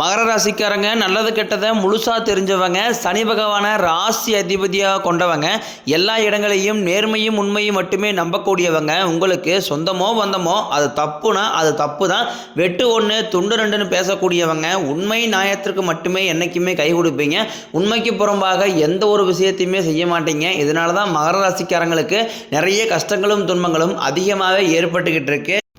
மகர ராசிக்காரங்க நல்லது கெட்டதை முழுசாக தெரிஞ்சவங்க சனி பகவானை ராசி அதிபதியாக கொண்டவங்க எல்லா இடங்களையும் நேர்மையும் உண்மையும் மட்டுமே நம்பக்கூடியவங்க. உங்களுக்கு சொந்தமோ வந்தமோ அது தப்புனா அது தப்பு தான் வெட்டு ஒன்று துண்டு ரெண்டுன்னு பேசக்கூடியவங்க உண்மை நியாயத்திற்கு மட்டுமே என்றைக்குமே கை கொடுப்பீங்க. உண்மைக்கு புறம்பாக எந்த ஒரு விஷயத்தையுமே செய்ய மாட்டீங்க. இதனால தான் மகர ராசிக்காரங்களுக்கு நிறைய கஷ்டங்களும் துன்பங்களும் அதிகமாகவே ஏற்பட்டுக்கிட்டு இருக்கு.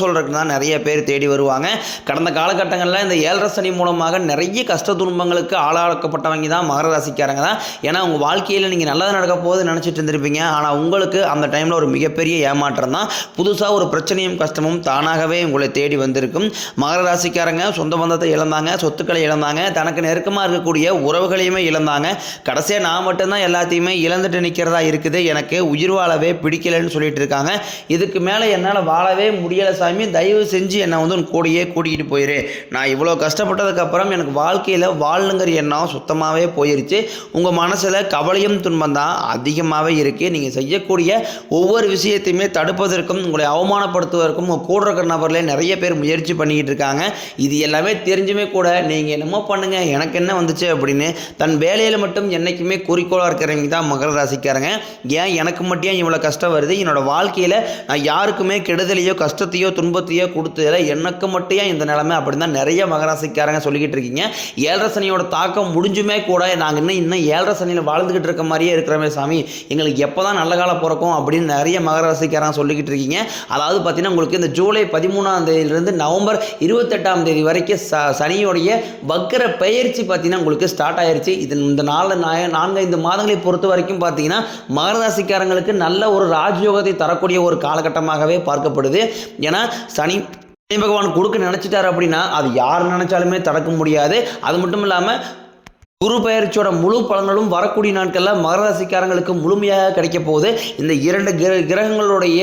சொல்கிறதுக்கு தான் நிறைய பேர் தேடி வருவாங்க. கடந்த காலகட்டங்களில் இந்த ஏழரை சனி மூலமாக நிறைய கஷ்ட துன்பங்களுக்கு ஆளாக்கப்பட்டவங்க தான் மகர ராசிக்காரங்க தான். ஏன்னா உங்கள் வாழ்க்கையில் நீங்கள் நல்லது நடக்க போகுது நினச்சிட்டு இருந்திருப்பீங்க. ஆனால் உங்களுக்கு அந்த டைமில் ஒரு மிகப்பெரிய ஏமாற்றம் தான். புதுசாக ஒரு பிரச்சனையும் கஷ்டமும் தானாகவே உங்களை தேடி வந்திருக்கும். மகர ராசிக்காரங்க சொந்த பந்தத்தை இழந்தாங்க சொத்துக்களை இழந்தாங்க தனக்கு நெருக்கமாக இருக்கக்கூடிய உறவுகளையுமே இழந்தாங்க. கடைசியாக நான் மட்டும்தான் எல்லாத்தையுமே இழந்துட்டு நிற்கிறதா இருக்குது. எனக்கு உயிர் வாழவே பிடிக்கலைன்னு சொல்லிட்டு இருக்காங்க. இதுக்கு மேலே என்னால் வாழவே முடியலை சாமி தயவு செஞ்சு என்னை வந்து உன் கூடயே கூட்டிகிட்டு போயிரு. நான் இவ்வளோ கஷ்டப்பட்டதுக்கப்புறம் எனக்கு வாழ்க்கையில் வாழணுங்கிற எண்ணம் சுத்தமாகவே போயிருச்சு. உங்கள் மனசில் கவலையும் துன்பம் தான் அதிகமாகவே இருக்குது நீங்கள் செய்யக்கூடிய ஒவ்வொரு விஷயத்தையுமே தடுப்பதற்கும் உங்களை அவமானப்படுத்துவதற்கும் உங்கள் கூட இருக்கிற நபர்களே நிறைய பேர் முயற்சி பண்ணிக்கிட்டு இருக்காங்க. இது எல்லாமே தெரிஞ்சுமே கூட நீங்கள் என்னமோ பண்ணுங்கள் எனக்கு என்ன வந்துச்சு அப்படின்னு தன் வேலையில் மட்டும் என்றைக்குமே குறிக்கோளாக இருக்கிறவங்க தான் மகர ராசிக்காரங்க. ஏன் எனக்கு மட்டும் இவ்வளோ கஷ்டம் வருது? என்னோடய வாழ்க்கையில் நான் யாருக்குமே கெடுதலையோ கஷ்டத்தையோ துன்பத்தையோ கொடுத்ததில்ல எனக்கு மட்டும் ஏன் இந்த நிலைமை அப்படின்னு தான் நிறைய மகராசிக்காரங்க சொல்லிக்கிட்டு இருக்கீங்க. ஏழரை சனியோட தாக்கம் முடிஞ்சுமே கூட நாங்கள் இன்னும் இன்னும் ஏழரை சனியில் வாழ்ந்துக்கிட்டு இருக்க மாதிரியே இருக்கிறமே சாமி. எங்களுக்கு எப்போ தான் நல்ல காலம் பிறக்கும் அப்படின்னு நிறைய மகராசிக்காரங்க சொல்லிக்கிட்டு இருக்கீங்க. அதாவது பார்த்தீங்கன்னா உங்களுக்கு இந்த ஜூலை பதிமூணாம் தேதியிலிருந்து நவம்பர் இருபத்தெட்டாம் தேதி வரைக்கும் ச சனியோடைய வக்கர பெயர்ச்சி பார்த்தீங்கன்னா உங்களுக்கு ஸ்டார்ட் ஆயிருச்சு. இது இந்த நாலு நான்கு ஐந்து மாதங்களை பொறுத்த வரைக்கும் பார்த்தீங்கன்னா மகராசிக்காரங்களுக்கு நல்ல ஒரு ராஜயோகத்தை தரக்கூடிய ஒரு காலகட்டமாகவே பார்க்கப்படுது. ஏன்னா சனி சனி பகவான் கொடுக்க நினைச்சிட்டார் அப்படின்னா அது யார் நினச்சாலுமே தடுக்க முடியாது. அது மட்டும் இல்லாமல் குரு பயிற்சியோட முழு பலன்களும் வரக்கூடிய நாட்களில் மகர ராசிக்காரங்களுக்கு முழுமையாக கிடைக்க போகுது. இந்த இரண்டு கிர கிரகங்களுடைய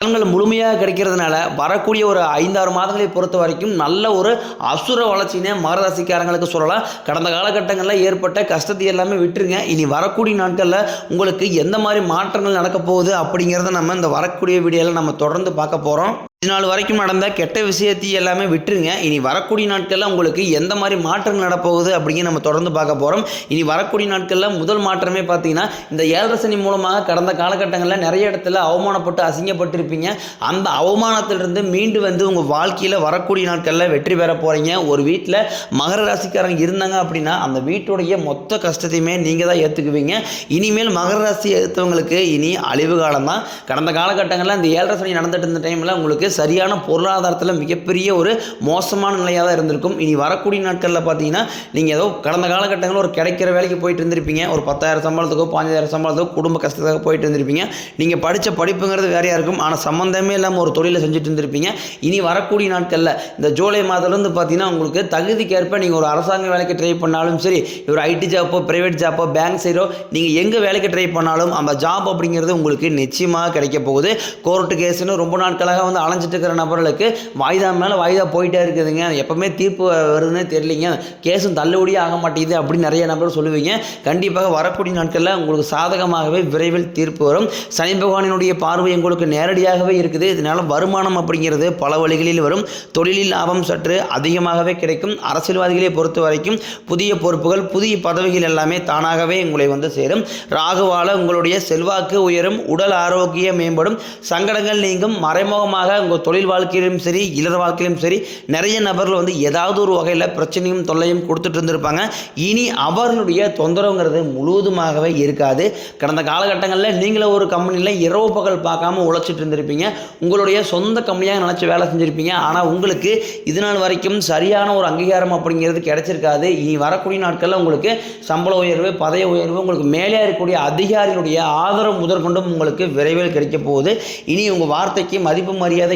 பலன்கள் முழுமையாக கிடைக்கிறதுனால வரக்கூடிய ஒரு ஐந்தாறு மாதங்களை பொறுத்த வரைக்கும் நல்ல ஒரு அசுர வளர்ச்சினே மகராசிக்காரங்களுக்கு சொல்லலாம். கடந்த காலகட்டங்களில் ஏற்பட்ட கஷ்டத்தை எல்லாமே விட்டுருங்க. இனி வரக்கூடிய நாட்களில் உங்களுக்கு எந்த மாதிரி மாற்றங்கள் நடக்க போகுது அப்படிங்கிறத நம்ம இந்த வரக்கூடிய வீடியோவில் நம்ம தொடர்ந்து பார்க்க போகிறோம் இது நாள் வரைக்கும் நடந்த கெட்ட விஷயத்தையும் எல்லாமே விட்டுருங்க. இனி வரக்கூடிய நாட்களில் உங்களுக்கு எந்த மாதிரி மாற்றங்கள் நடப்போகுது அப்படிங்கிற நம்ம தொடர்ந்து பார்க்க போகிறோம் இனி வரக்கூடிய நாட்களில் முதல் மாற்றமே பார்த்தீங்கன்னா இந்த ஏழரை சனி மூலமாக கடந்த காலகட்டங்களில் நிறைய இடத்துல அவமானப்பட்டு அசிங்கப்பட்டிருப்பீங்க. அந்த அவமானத்திலிருந்து மீண்டு வந்து உங்கள் வாழ்க்கையில் வரக்கூடிய நாட்களில் வெற்றி பெற போகிறீங்க ஒரு வீட்டில் மகர ராசிக்காரங்க இருந்தாங்க அப்படின்னா அந்த வீட்டுடைய மொத்த கஷ்டத்தையுமே நீங்கள் தான் ஏற்றுக்குவீங்க இனிமேல் மகர ராசி எடுத்தவங்களுக்கு இனி அழிவு காலம் தான் கடந்த காலகட்டங்களில் இந்த ஏழரை சனி நடந்துட்டு இருந்த டைமில் உங்களுக்கு சரியான பொருளாதாரத்தில் மிகப்பெரிய ஒரு மோசமான நிலையாக தான் இருந்திருக்கும். இனி வரக்கூடிய நாட்களில் பார்த்தீங்கன்னா நீங்கள் ஏதோ கடந்த காலகட்டங்களில் ஒரு கிடைக்கிற வேலைக்கு போயிட்டு இருந்திருப்பீங்க. ஒரு பத்தாயிரம் சம்பளத்துக்கோ பாஞ்சாயிரம் சம்பளத்துக்கோ குடும்ப கஷ்டத்துக்காக போயிட்டு இருந்திருப்பீங்க. நீங்கள் படித்த படிப்புங்கிறது வேறையாக இருக்கும். ஆனால் சம்மந்தமே இல்லாமல் ஒரு தொழிலை செஞ்சுட்டு இருந்திருப்பீங்க. இனி வரக்கூடிய நாட்களில் இந்த ஜூலை மாதத்துலேருந்து பார்த்தீங்கன்னா உங்களுக்கு தகுதிக்கேற்ப நீங்கள் ஒரு அரசாங்க வேலைக்கு ட்ரை பண்ணாலும் சரி ஒரு ஐடி ஜாப்போ ப்ரைவேட் ஜாப்போ பேங்க் சைடோ நீங்கள் எங்கே வேலைக்கு ட்ரை பண்ணாலும் அந்த ஜாப் அப்படிங்கிறது உங்களுக்கு நிச்சயமாக கிடைக்க போகுது. கோர்ட்டு கேஸ்னு ரொம்ப நாட்களாக வந்து அலைஞ்சிட்டு இருக்கிற நபர்களுக்கு வாய்தா மேலே வாய்தா போயிட்டே இருக்குதுங்க. எப்பவுமே தீர்ப்பு வருதுன்னே தெரியலிங்க. கேஸும் தள்ளுபடியே ஆக மாட்டேங்குது அப்படின்னு நிறைய நபர் சொல்லுவீங்க. கண்டிப்பாக வரக்கூடிய நாட்களில் உங்களுக்கு சாதகமாகவே விரைவில் தீர்ப்பு வரும். சனி பகவானினுடைய பார்வை உங்களுக்கு நேரடியாகவே இருக்குது. இதனால வருமானம் அப்படிங்கிறது பல வழிகளில் வரும். தொழிலில் லாபம் சற்று அதிகமாகவே கிடைக்கும். அரசியல்வாதிகளை பொறுத்த வரைக்கும் புதிய பொறுப்புகள் புதிய பதவிகள் எல்லாமே தானாகவே உங்களை வந்து சேரும். ராகுவால உங்களுடைய செல்வாக்கு உயரும். உடல் ஆரோக்கியம் மேம்படும். சங்கடங்கள் நீங்கும். மறைமுகமாக உங்கள் தொழில் வாழ்க்கையிலும் சரி இளர் வாழ்க்கையிலும் சரி நிறைய நபர்கள் வந்து ஏதாவது ஒரு வகையில் பிரச்சனையும் தொல்லையும் கொடுத்துட்டு இருந்திருப்பாங்க. இனி அவர்களுடைய தொந்தரவுங்கிறது முழுவதுமாகவே இருக்காது. கடந்த காலகட்டங்களில் நீங்களே ஒரு கம்பெனியில் இரவு பகல் பார்க்காம உழைச்சிட்டு இருந்திருப்பீங்க. உங்களுடைய சொந்த கம்பெனியாக நினச்சி வேலை செஞ்சுருப்பீங்க. ஆனால் உங்களுக்கு இது நாள் வரைக்கும் சரியான ஒரு அங்கீகாரம் அப்படிங்கிறது கிடைச்சிருக்காது. இனி வரக்கூடிய நாட்களில் உங்களுக்கு சம்பள உயர்வு பதவி உயர்வு உங்களுக்கு மேலே இருக்கக்கூடிய அதிகாரிகளுடைய ஆதரவு முதற்கொண்டும் உங்களுக்கு விரைவில் கிடைக்க போகுது. இனி உங்கள் வார்த்தைக்கு மதிப்பு மரியாதை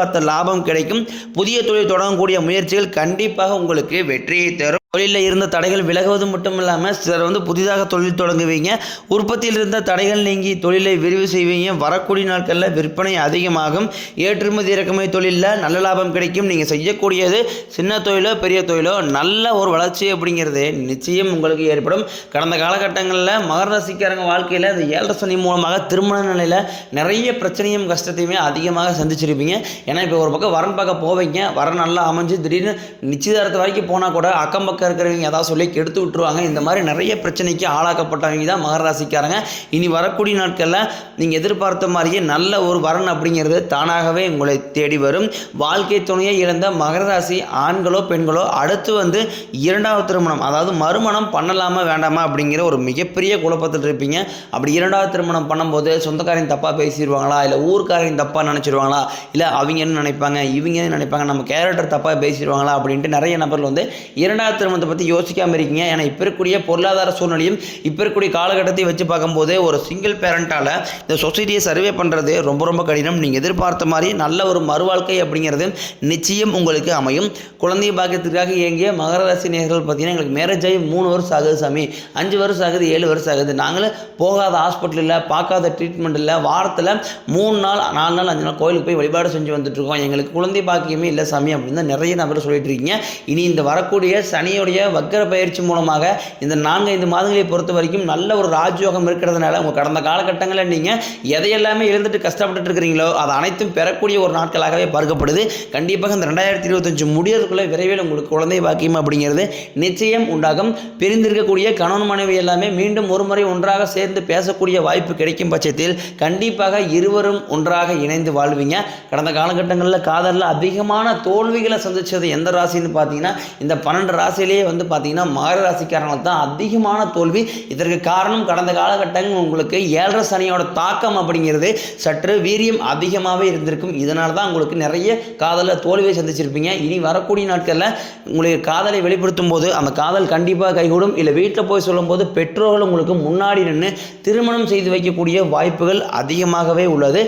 எதிர்பார்த்த லாபம் கிடைக்கும். புதிய தொழில் தொடங்கக்கூடிய முயற்சிகள் கண்டிப்பாக உங்களுக்கு வெற்றியை தரும். தொழிலில் இருந்த தடைகள் விலகுவது மட்டும் இல்லாமல் சிலர் வந்து புதிதாக தொழில் தொடங்குவீங்க. உற்பத்தியில் இருந்த தடைகள் நீங்கி தொழிலை விரிவு செய்வீங்க. வரக்கூடிய நாட்களில் விற்பனை அதிகமாகும். ஏற்றுமதி இறக்குமதி தொழிலில் நல்ல லாபம் கிடைக்கும். நீங்கள் செய்யக்கூடியது சின்ன தொழிலோ பெரிய தொழிலோ நல்ல ஒரு வளர்ச்சி அப்படிங்கிறது நிச்சயம் உங்களுக்கு ஏற்படும். கடந்த காலகட்டங்களில் மகர ராசிக்காரங்க வாழ்க்கையில் இந்த ஏழரை சனி மூலமாக திருமண நிலையில் நிறைய பிரச்சனையும் கஷ்டத்தையுமே அதிகமாக சந்திச்சிருப்பீங்க. ஏன்னா இப்போ ஒரு பக்கம் வரன் பார்க்க போவீங்க. வர நல்லா அமைஞ்சு திடீர்னு நிச்சயதாரத்து வரைக்கும் போனால் கூட அக்கம் பக்கம் இருக்கிறவங்க ஏதாவது சொல்லி கெடுத்து விட்டுருவாங்க. இந்த மாதிரி நிறைய பிரச்சனைக்கு ஆளாக்கப்பட்டவங்க தான் மகர ராசிக்காரங்க. இனி வரக்கூடிய நாட்களில் நீங்கள் எதிர்பார்த்த மாதிரியே நல்ல ஒரு வரன் அப்படிங்கிறது தானாகவே உங்களை தேடி வரும். வாழ்க்கை துணையை இழந்த மகர ராசி ஆண்களோ பெண்களோ அடுத்து வந்து இரண்டாவது திருமணம் அதாவது மறுமணம் பண்ணலாமா வேண்டாமா அப்படிங்கிற ஒரு மிகப்பெரிய குழப்பத்தில் இருப்பீங்க. அப்படி இரண்டாவது திருமணம் பண்ணும்போது சொந்தக்காரையும் தப்பாக பேசிடுவாங்களா? இல்லை ஊர்க்காரையும் தப்பாக நினச்சிடுவாங்களா இல்லை அவங்க என்ன நினைப்பாங்க? இவங்க என்ன நினைப்பாங்க? நம்ம கேரக்டர் தப்பாக பேசிடுவாங்களா? அப்படின்ட்டு நிறைய நபர்கள் வந்து இரண்டாவது திருமணத்தை பற்றி யோசிக்காமல் இருக்கீங்க. ஏன்னா இப்போ இருக்கக்கூடிய பொருளாதார சூழ்நிலையும் இப்போ இருக்கக்கூடிய காலகட்டத்தையும் வச்சு பார்க்கும்போது ஒரு சிங்கிள் பேரண்ட்டால் இந்த சொசைட்டியை சர்வே பண்ணுறது ரொம்ப ரொம்ப கடினம். நீங்கள் எதிர்பார்த்த மாதிரி நல்ல ஒரு மறுவாழ்க்கை அப்படிங்கிறது நிச்சயம் உங்களுக்கு அமையும். குழந்தை பாக்கியத்துக்காக இயங்கிய மகர ராசி நேர்கள் பார்த்தீங்கன்னா எங்களுக்கு மேரேஜ் ஆகி மூணு வருஷம் ஆகுது சாமி. அஞ்சு வருஷம் ஆகுது ஏழு வருஷம் ஆகுது. நாங்களும் போகாத ஹாஸ்பிட்டல் இல்லை பார்க்காத ட்ரீட்மெண்ட் இல்லை வாரத்தில் மூணு நாள் நாலு நாள் அஞ்சு நாள் கோயிலுக்கு போய் வழிபாடு செஞ்சு வந்துட்டுருக்கோம் எங்களுக்கு குழந்தை பாக்கியமே இல்லை சாமி அப்படின்னு தான் நிறைய நபர் சொல்லிட்டு இருக்கீங்க. இனி இந்த வரக்கூடிய சனியுடைய வக்கர பயிற்சி மூலமாக இந்த நான்கு ஐந்து மாதங்களை பொறுத்த வரைக்கும் நல்ல ஒரு ராஜயோகம் இருக்கிறதுனால உங்கள் கடந்த காலகட்டங்களில் நீங்கள் எதையெல்லாமே இழந்துட்டு கஷ்டப்பட்டுட்டு இருக்கிறீங்களோ அது அனைத்தும் பெறக்கூடிய ஒரு நாட்களாகவே பார்க்கப்படுது. கண்டிப்பாக இந்த ரெண்டாயிரத்தி இருபத்தஞ்சு முடியறதுக்குள்ளே விரைவில் உங்களுக்கு குழந்தை பாக்கியம் அப்படிங்கிறது நிச்சயம் உண்டாகும். பிரிந்திருக்கக்கூடிய கணவன் மனைவி எல்லாமே மீண்டும் ஒரு முறை ஒன்றாக சேர்ந்து பேசக்கூடிய வாய்ப்பு கிடைக்கும் பட்சத்தில் கண்டிப்பாக இருவரும் ஒன்றாக இணைந்து வாழ்வீங்க. கடந்த காலகட்டங்களில் காதலில் அதிகமான தோல்விகளை சந்திச்சது எந்த ராசின்னு பார்த்தீங்கன்னா இந்த பன்னெண்டு ராசியிலேயே வந்து பார்த்தீங்கன்னா மகர ராசிக்காரங்களுக்கு தான் அதிகமான தோல்வி. இதற்கு காரணம் கடந்த காலகட்டங்கள் உங்களுக்கு ஏழரை சனியோட தாக்கம் அப்படிங்கிறது சற்று வீரியம் அதிகமாகவே இருந்திருக்கும். இதனால தான் உங்களுக்கு நிறைய காதலில் தோல்வியை சந்திச்சிருப்பீங்க. இனி வரக்கூடிய நாட்களில் உங்களுக்கு காதலை வெளிப்படுத்தும் போது அந்த காதல் கண்டிப்பாக கைகூடும். இல்லை வீட்டில் போய் சொல்லும்போது பெற்றோர்கள் உங்களுக்கு முன்னாடி நின்று திருமணம் செய்து வைக்கக்கூடிய வாய்ப்புகள் அதிகமாகவே உள்ளது.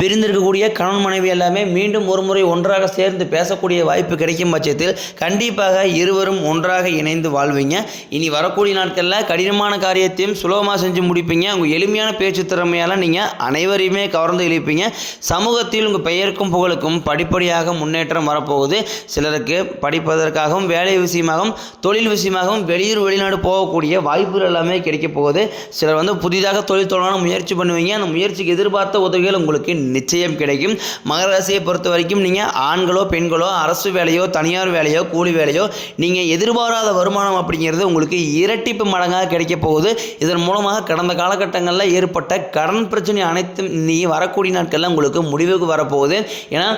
பிரிந்திருக்கக்கூடிய கணவன் மனைவி எல்லாமே மீண்டும் ஒரு முறை ஒன்றாக சேர்ந்து பேசக்கூடிய வாய்ப்பு கிடைக்கும் பட்சத்தில் கண்டிப்பாக இருவரும் ஒன்றாக இணைந்து வாழ்வீங்க. இனி வரக்கூடிய நாட்களில் கடினமான காரியத்தையும் சுலபமாக செஞ்சு முடிப்பீங்க. உங்கள் எளிமையான பேச்சு திறமையால் நீங்கள் அனைவரையுமே கவர்ந்து இழுப்பீங்க. சமூகத்தில் உங்கள் பெயருக்கும் புகழுக்கும் படிப்படியாக முன்னேற்றம் வரப்போகுது. சிலருக்கு படிப்பதற்காகவும் வேலை விஷயமாகவும் தொழில் விஷயமாகவும் வெளியூர் வெளிநாடு போகக்கூடிய வாய்ப்புகள் எல்லாமே கிடைக்க போகுது. சிலர் வந்து புதிதாக தொழில் தொடங்கணும் முயற்சி பண்ணுவீங்க. அந்த முயற்சிக்கு எதிர்பார்த்த உதவிகள் உங்களுக்கு நிச்சயம் கிடைக்கும். மகர ராசியை பொறுத்த வரைக்கும் நீங்கள் ஆண்களோ பெண்களோ அரசு வேலையோ தனியார் வேலையோ கூலி வேலையோ நீங்கள் எதிர்பாராத வருமானம் அப்படிங்கிறது உங்களுக்கு இரட்டிப்பு மடங்காக கிடைக்க போகுது. இதன் மூலமாக கடந்த காலகட்டங்களில் ஏற்பட்ட கடன் பிரச்சனை அனைத்தும் நீ வரக்கூடிய நாட்களில் உங்களுக்கு முடிவுக்கு வரப்போகுது. ஏன்னா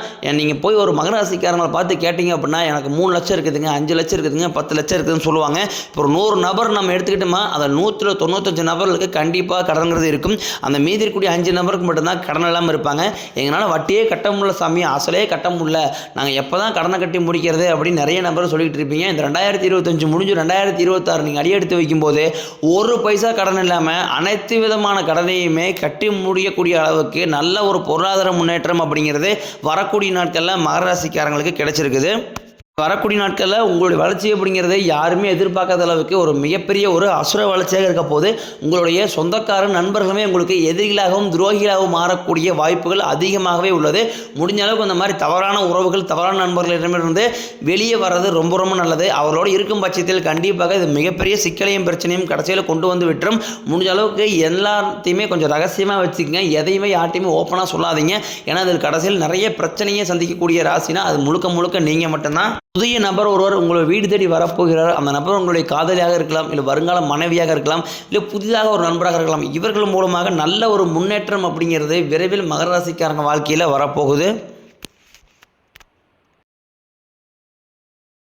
நீங்கள் போய் ஒரு மகர ராசிக்காரங்களை பார்த்து கேட்டிங்க அப்படின்னா எனக்கு மூணு லட்சம் இருக்குதுங்க அஞ்சு லட்சம் இருக்குதுங்க பத்து லட்சம் இருக்குதுன்னு சொல்லுவாங்க. இப்போ ஒரு நூறு நபர் நம்ம எடுத்துக்கிட்டோமா அந்த நூற்றில் தொண்ணூத்தஞ்சு நபர்களுக்கு கண்டிப்பாக கடன்கிறது இருக்கும். அந்த மீதி இருக்கக்கூடிய அஞ்சு நபருக்கு மட்டும்தான் கடன் இல்லாமல் இருப்பாங்க. எங்களால் வட்டியே கட்ட முடியல சாமி அசலே கட்ட முடியல. நாங்கள் எப்போ தான் கடனை கட்டி முடிக்கிறது அப்படின்னு நிறைய நபர் சொல்லிகிட்டு இருப்பீங்க. இந்த ரெண்டாயிரத்தி இருபத்தஞ்சு முடிஞ்சு ரெண்டாயிரத்தி இருபத்தாறு நீங்கள் அடியெடுத்து வைக்கும்போது ஒரு பைசா கடன் இல்லாமல் அனைத்து விதமான கடனையுமே கட்டி முடியக்கூடிய அளவுக்கு நல்ல ஒரு பொருளாதார முன்னேற்றம் அப்படிங்கிறது வரக்கூடிய நாட்களில் மகராசிக்காரங்களுக்கு கிடைச்சிருக்குது. வரக்கூடிய நாட்களில் உங்களுடைய வளர்ச்சி அப்படிங்கிறத யாருமே எதிர்பார்க்காத அளவுக்கு ஒரு மிகப்பெரிய ஒரு அசுர வளர்ச்சியாக இருக்க போது உங்களுடைய சொந்தக்கார நண்பர்களுமே உங்களுக்கு எதிரிகளாகவும் துரோகிகளாகவும் மாறக்கூடிய வாய்ப்புகள் அதிகமாகவே உள்ளது. முடிஞ்ச அளவுக்கு அந்த மாதிரி தவறான உறவுகள் தவறான நண்பர்களிடமிருந்து வெளியே வர்றது ரொம்ப ரொம்ப நல்லது. அவர்களோடு இருக்கும் பட்சத்தில் கண்டிப்பாக இது மிகப்பெரிய சிக்கலையும் பிரச்சனையும் கடைசியில் கொண்டு வந்து விட்டுரும். முடிஞ்ச அளவுக்கு எல்லாத்தையுமே கொஞ்சம் ரகசியமாக வச்சுக்கங்க. எதையுமே யார்ட்டையுமே ஓப்பனாக சொல்லாதீங்க. ஏன்னா அதில் கடைசியில் நிறைய பிரச்சனையை சந்திக்கக்கூடிய ராசினா அது முழுக்க முழுக்க நீங்கள் மட்டும்தான். புதிய நபர் ஒருவர் உங்களை வீடு தேடி வரப்போகிறார். அந்த நபர் உங்களுடைய காதலியாக இருக்கலாம் இல்லை வருங்கால மனைவியாக இருக்கலாம் இல்லை புதிதாக ஒரு நண்பராக இருக்கலாம். இவர்கள் மூலமாக நல்ல ஒரு முன்னேற்றம் அப்படிங்கிறது விரைவில் மகர ராசிக்காரங்க வாழ்க்கையில் வரப்போகுது.